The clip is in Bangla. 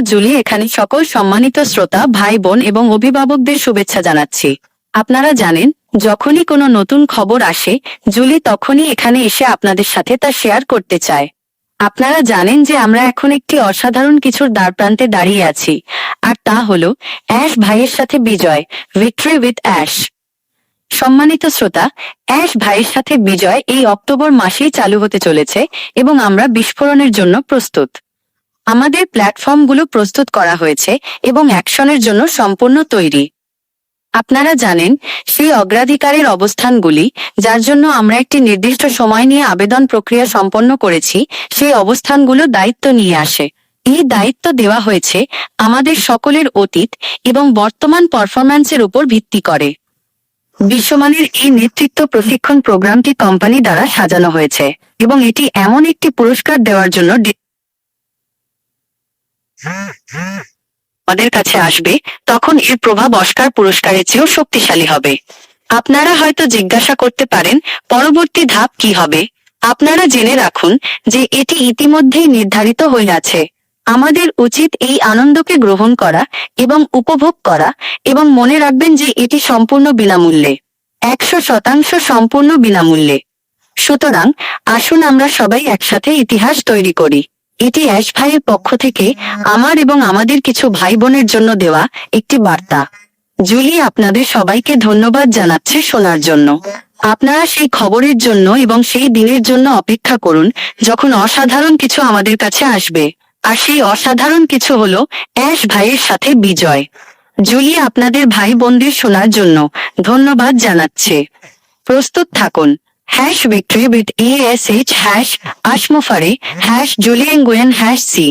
জুলি, এখানে সকল সম্মানিত শ্রোতা, ভাই বোন এবং অভিভাবকদের শুভেচ্ছা জানাচ্ছি। আপনারা জানেন, যখনই কোনো নতুন খবর আসে, জুলি তখনই এখানে এসে আপনাদের সাথে তা শেয়ার করতে চায়। আপনারা জানেন যে আমরা এখন একটি অসাধারণ কিছুর দ্বারপ্রান্তে দাঁড়িয়ে আছি। আর তা হল, অ্যাশ ভাইয়ের সাথে বিজয়, ভিক্টরি উইথ অ্যাশ। সম্মানিত শ্রোতা, অ্যাশ ভাইয়ের সাথে বিজয় এই অক্টোবর মাসেই চালু হতে চলেছে এবং আমরা বিস্ফোরণের জন্য প্রস্তুত। আমাদের প্ল্যাটফর্মগুলো প্রস্তুত করা হয়েছে এবং অ্যাকশনের জন্য সম্পূর্ণ তৈরি। আপনারা জানেন, সেই অগ্রাধিকারের অবস্থানগুলি, যার জন্য আমরা একটি নির্দিষ্ট সময় নিয়ে আবেদন প্রক্রিয়া সম্পন্ন করেছি, সেই অবস্থানগুলো দায়িত্ব নিয়ে আসে। এই দায়িত্ব দেওয়া হয়েছে আমাদের সকলের অতীত এবং বর্তমান পারফরম্যান্সের উপর ভিত্তি করে। বিশ্বমানের এই নেতৃত্ব প্রশিক্ষণ প্রোগ্রামটি কোম্পানি দ্বারা সাজানো হয়েছে এবং এটি এমন একটি পুরস্কার দেওয়ার জন্য আমাদের কাছে আসবে, তখন এর প্রভাব অস্কার পুরস্কারের চেয়েও শক্তিশালী হবে। আপনারা হয়তো জিজ্ঞাসা করতে পারেন, পরবর্তী ধাপ কি হবে? আপনারা জেনে রাখুন যে এটি ইতিমধ্যেই নির্ধারিত হয়ে আছে। আমাদের উচিত এই আনন্দকে গ্রহণ করা এবং উপভোগ করা এবং মনে রাখবেন যে এটি সম্পূর্ণ বিনামূল্যে। একশো শতাংশ সম্পূর্ণ বিনামূল্যে। সুতরাং আসুন আমরা সবাই একসাথে ইতিহাস তৈরি করি। এটি অ্যাশ ভাইয়ের পক্ষ থেকে আমার এবং আমাদের কিছু ভাই বোনের জন্য দেওয়া একটি বার্তা। জুলি আপনাদের সবাইকে ধন্যবাদ জানাচ্ছে শোনার জন্য। আপনারা সেই খবরের জন্য এবং সেই দিনের জন্য অপেক্ষা করুন যখন অসাধারণ কিছু আমাদের কাছে আসবে। আর সেই অসাধারণ কিছু হলো অ্যাশ ভাইয়ের সাথে বিজয়। জুলি আপনাদের ভাই বোনদের শোনার জন্য ধন্যবাদ জানাচ্ছে। প্রস্তুত থাকুন। hash victory with ASH hash আশমুফারে hash Julien Gwyn hash C